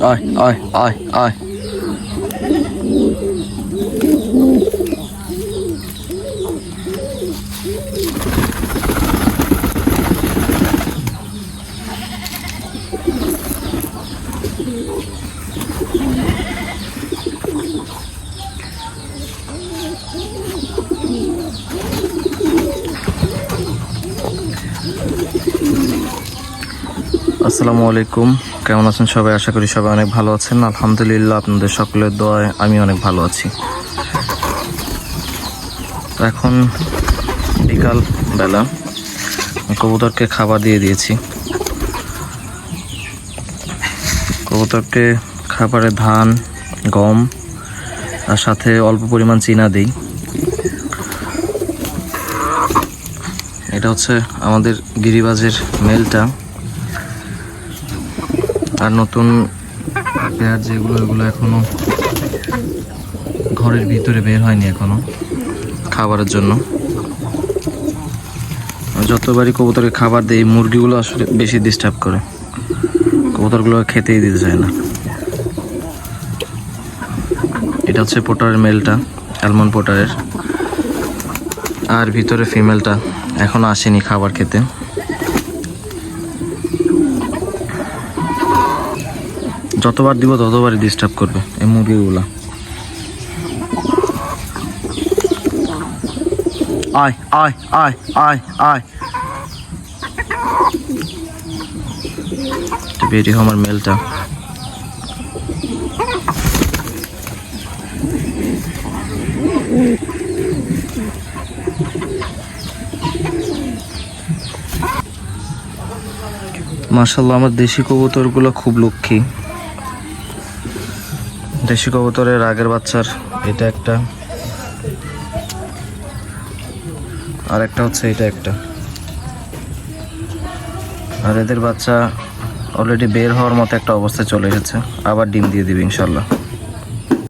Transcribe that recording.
ơi ơi ơi ơi আসসালামু আলাইকুম। কেমন আছেন সবাই? আশা করি সবাই অনেক ভালো আছেন। আলহামদুলিল্লাহ, আপনাদের সকলের দোয়ায় আমি অনেক ভালো আছি। এখন বিকাল বেলা, কবুতরকে খাবার দিয়ে দিয়েছি। কবুতরকে খাবারে ধান, গম, আর সাথে অল্প পরিমাণ চিনা দিই। এটা হচ্ছে আমাদের গিরিবাজের মেলটা। আর নতুন পেঁয়াজ যেগুলো এগুলো এখনও ঘরের ভিতরে বের হয়নি এখনও খাবারের জন্য। যতবারই কবুতরকে খাবার দেই, মুরগিগুলো আসলে বেশি ডিস্টার্ব করে। কবুতরগুলো খেতেই দিতে চায় না। এটা হচ্ছে পোটারের মেলটা অ্যালমন্ড পোটারের। আর ভিতরে ফিমেলটা এখনও আসেনি খাবার খেতে। যতবার দিব, ততবারই ডিস্টার্ব করবে এই মুরগিগুলা। আয় আয় আয় আয় আয়। বেরিয়ে আমার মেলটা মার্শাল্লাহ আমার দেশি কবুতরগুলো খুব লক্ষ্মী। দেশি কবুতরের আগের বাচ্চার। এটা একটা। আর একটা হচ্ছে এটা একটা। আর এদের বাচ্চা অলরেডি বের হওয়ার মতো একটা অবস্থায় চলে এসেছে। আবার ডিম দিয়ে দিবে, ইনশাল্লাহ।